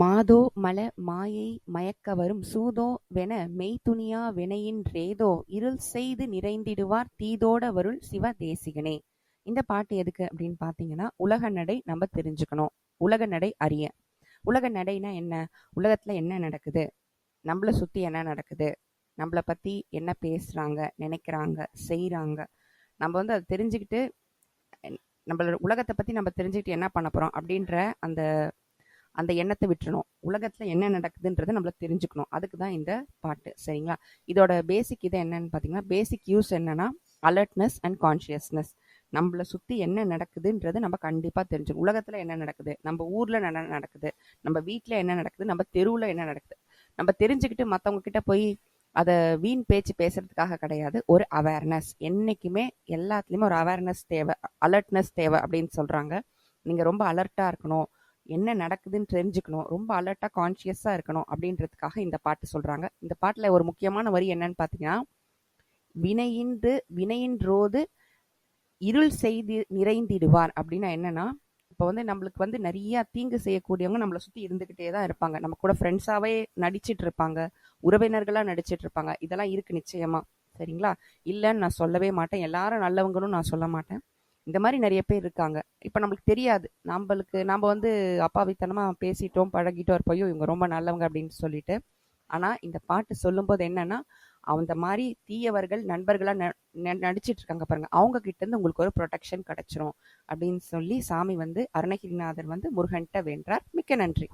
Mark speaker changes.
Speaker 1: மாதோ மல மாயை மயக்கவரும் சூதோ வென மெய்துணியா வினையின் ரேதோ இருள் செய்து நிறைந்திடுவார் தீதோட வருள் சிவ தேசிகனே. இந்த பாட்டு எதுக்கு அப்படின்னு பார்த்தீங்கன்னா உலக நடை நம்ம தெரிஞ்சுக்கணும். உலக நடை அறிய. உலக நடைனா என்ன? உலகத்துல என்ன நடக்குது? நம்மளை சுத்தி என்ன நடக்குது? நம்மளை பத்தி என்ன பேசுறாங்க நினைக்கிறாங்க செய்யறாங்க நம்ம வந்து அதை தெரிஞ்சுக்கிட்டு நம்மளோட உலகத்தை பத்தி நம்ம தெரிஞ்சுக்கிட்டு என்ன பண்ண போறோம் அப்படின்ற அந்த அந்த எண்ணத்தை விட்டுறணும். உலகத்தில் என்ன நடக்குதுன்றதை நம்மள தெரிஞ்சுக்கணும். அதுக்கு தான் இந்த பாட்டு. சரிங்களா? இதோட பேசிக் இது என்னன்னு பார்த்தீங்கன்னா பேசிக் யூஸ் என்னன்னா அலர்ட்னஸ் அண்ட் கான்ஷியஸ்னஸ் நம்மளை சுற்றி என்ன நடக்குதுன்றது நம்ம கண்டிப்பாக தெரிஞ்சுக்கணும். உலகத்தில் என்ன நடக்குது? நம்ம ஊரில் என்ன நடக்குது. நம்ம வீட்டில் என்ன நடக்குது? நம்ம தெருவில் என்ன நடக்குது? நம்ம தெரிஞ்சுக்கிட்டு மற்றவங்க கிட்ட போய் அதை வீண் பேச்சு பேசுறதுக்காக கிடையாது. ஒரு அவேர்னஸ் என்றைக்குமே எல்லாத்துலேயுமே ஒரு அவேர்னஸ் தேவை. அலர்ட்னஸ் தேவை அப்படின்னு சொல்கிறாங்க நீங்கள் ரொம்ப அலர்ட்டாக இருக்கணும். என்ன நடக்குதுன்னு தெரிஞ்சுக்கணும். ரொம்ப அலர்ட்டாக கான்ஷியஸாக இருக்கணும் அப்படின்றதுக்காக இந்த பாட்டு சொல்கிறாங்க இந்த பாட்டில் ஒரு முக்கியமான வரி என்னன்னு பார்த்தீங்கன்னா வினையின்று வினையின்றோது இருள் செய்து நிறைந்திடுவார் அப்படின்னா என்னன்னா இப்போ வந்து நம்மளுக்கு வந்து நிறைய தீங்கு செய்யக்கூடியவங்க நம்மளை சுற்றி இருந்துக்கிட்டே தான் இருப்பாங்க. நம்ம கூட ஃப்ரெண்ட்ஸாகவே நடிச்சிட்டு இருப்பாங்க. உறவினர்களாக நடிச்சிட்டு இருப்பாங்க. இதெல்லாம் இருக்கு நிச்சயமா. சரிங்களா? இல்லைன்னு நான் சொல்லவே மாட்டேன். எல்லாரும் நல்லவங்களும் நான் சொல்ல மாட்டேன். இந்த மாதிரி நிறைய பேர் இருக்காங்க. இப்போ நம்மளுக்கு தெரியாது. நம்மளுக்கு நம்ம வந்து அப்பாவித்தனமாக பேசிட்டோம் பழகிட்டோம் இருப்போம் இவங்க ரொம்ப நல்லவங்க அப்படின்னு சொல்லிட்டு. ஆனால் இந்த பாட்டு சொல்லும்போது என்னன்னா அந்த மாதிரி தீயவர்கள் நண்பர்களாக நடிச்சிட்டு இருக்காங்க பாருங்க. அவங்க கிட்டேருந்து உங்களுக்கு ஒரு ப்ரொடெக்ஷன் கிடைச்சிரும் அப்படின்னு சொல்லி சாமி வந்து அருணகிரிநாதர் வந்து முருகன்கிட்ட வேண்டார் மிக்க நன்றி.